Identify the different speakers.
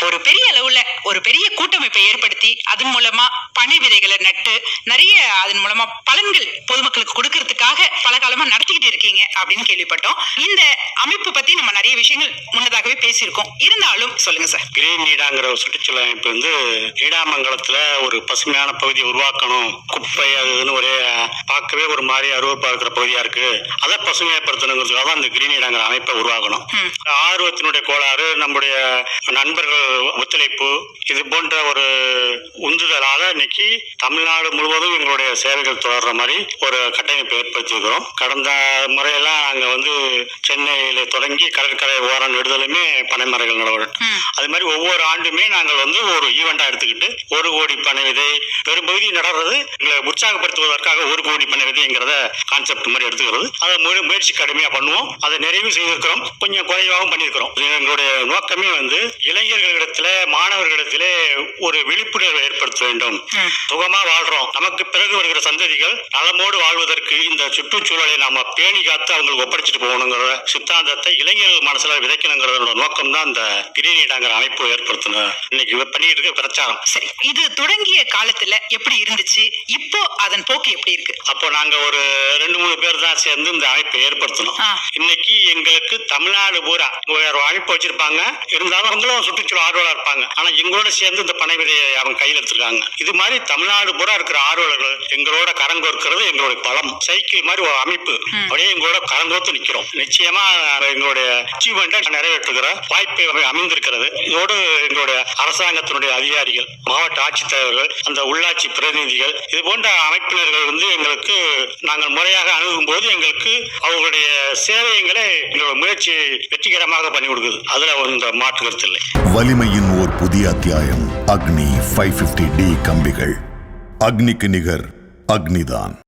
Speaker 1: ஒரு பெரிய அளவுல ஒரு பெரிய கூட்டமைப்பை ஏற்படுத்தி அதன் மூலமா பனை விதைகளை நட்டு நிறைய அதன் மூலமா பலன்கள் பொதுமக்களுக்கு கொடுக்கறதுக்காக பல காலமா நடத்திக்கிட்டு இருக்கீங்க அப்படின்னு கேள்விப்பட்டோம். இந்த அமைப்பு பத்தி நம்ம நிறைய விஷயங்கள் முன்னதாகவே பேசியிருக்கோம். இருந்தாலும் சொல்லுங்க சார்.
Speaker 2: கிரீன் நீடாங்கிற ஒரு சுற்றுச்சூழல் அமைப்பு வந்து நீடாமங்கலத்துல ஒரு பசுமையான பகுதியை உருவாக்கணும். குப்பை அது இதுன்னு ஒரே பார்க்கவே ஒரு மாதிரி அருவப்பா இருக்கிற பகுதியா இருக்கு. அதை பசுமையப்படுத்தணுங்கிறதுக்காக அந்த கிரீன் நீடாங்கிற அமைப்பை உருவாக்கணும். ஆர்வத்தினுடைய கோளாறு நம்முடைய நண்பர்கள் ஒத்துழைப்பு இது போன்ற ஒரு உந்துதலால இன்னைக்கு தமிழ்நாடு முழுவதும் எங்களுடைய சேவைகள் தொடர்ற மாதிரி ஒரு கட்டமைப்பு ஏற்படுத்தியிருக்கிறோம். கடந்த முறையெல்லாம் நாங்க வந்து சென்னையில தொடங்கி கடற்கரை ஓரம் நெடுதலுமே பனைமரங்கள் நடவடிக்கை. அது மாதிரி ஒவ்வொரு ஆண்டுமே நாங்கள் வந்து ஒரு ஈவெண்டா எடுத்துக்கிட்டு ஒரு கோடி பனை விதை பெரும்பகுதி நடறது எங்களை உற்சாகப்படுத்துவதற்காக ஒரு கோடி பனை விதைங்கிறத கான்செப்ட் மாதிரி எடுத்துக்கிறது. அதை முய- முயற்சி கடுமையா பண்ணுவோம். அதை நிறைவு செய்திருக்கிறோம். கொஞ்சம் குறைவாகவும் பண்ணியிருக்கிறோம். எங்களுடைய நோக்கமே வந்து இளைஞர்களிடத்துல மாணவர்களிடத்துல ஒரு விழிப்புணர்வை ஏற்படுத்த வேண்டும். சுகமா வாழ்றோம். நமக்கு பிறகு வருகிற சந்ததிகள் நலமோடு வாழ்வதற்கு இந்த சுற்றுச்சூழலை நாம பேணி காத்து அவங்களுக்கு ஒப்படைச்சிட்டு போகணுங்கிற சித்தாந்தத்தை இளைஞர்கள் மனசுல விதைக்கணுங்கிறதோட நோக்கம் தான் இந்த கிரீனிடாங்கிற அமைப்பு ஏற்படுத்தணும் இன்னைக்கு பண்ணிட்டு இருக்க பிரச்சாரம்.
Speaker 1: சரி இது தொடங்கிய காலத்துல எப்படி இருந்துச்சு? இப்போ அதன் போக்கு எப்படி இருக்கு?
Speaker 2: அப்போ நாங்க ஒரு ரெண்டு மூணு பேர் தான் சேர்ந்து இந்த அமைப்பை ஏற்படுத்தணும். இன்னைக்கு எங்களுக்கு தமிழ்நாடு பூரா வேற அமைப்பு வச்சிருப்பாங்க. இருந்தாலும் அவங்களும் சுற்றுச்சூழல் ஆர்வலா இருப்பாங்க. ஆனா எங்களோட சேர்ந்து இந்த பனை விதையை அவங்க கையில் எடுத்திருக்காங்க. இது மாதிரி தமிழ்நாடு பூரா இருக்கிற ஆர்வலர்கள் எங்களோட கரங்கோர்க்கிறது எங்களுடைய பலம். சைக்கிள் மாதிரி ஒரு அமைப்பு. அப்படியே எங்களோட கரங்கோர்த்து நிக்கிறோம். நிச்சயமா எங்களுடைய அச்சீவ்மெண்ட்டை நிறைவேற்றுகிற வாய்ப்பு அமை- அமைந்திருக்கிறது. இதோடு எங்களுடைய அரசாங்கத்தினுடைய அதிகாரிகள் மாவட்ட ஆட்சித்தலைவர்கள் அந்த உள்ளாட்சி பிரதிநிதிகள் இது போன்ற அமைப்பினர்கள் வந்து எங்களுக்கு நாங்கள் முறையாக அணுகும் போது எங்களுக்கு அவர்களுடைய சேவைகளை எங்களோட முயற்சி வெற்றிகரமாக பண்ணி கொடுக்குது. அதுல இந்த மாற்று கருத்து இல்லை.
Speaker 3: வலிமையின் ஓர் புதிய அத்தியாயம். அக்னி ஃபைவ் டி கம்பிகள். அக்னிக்கு நிகர் அக்னிதான்.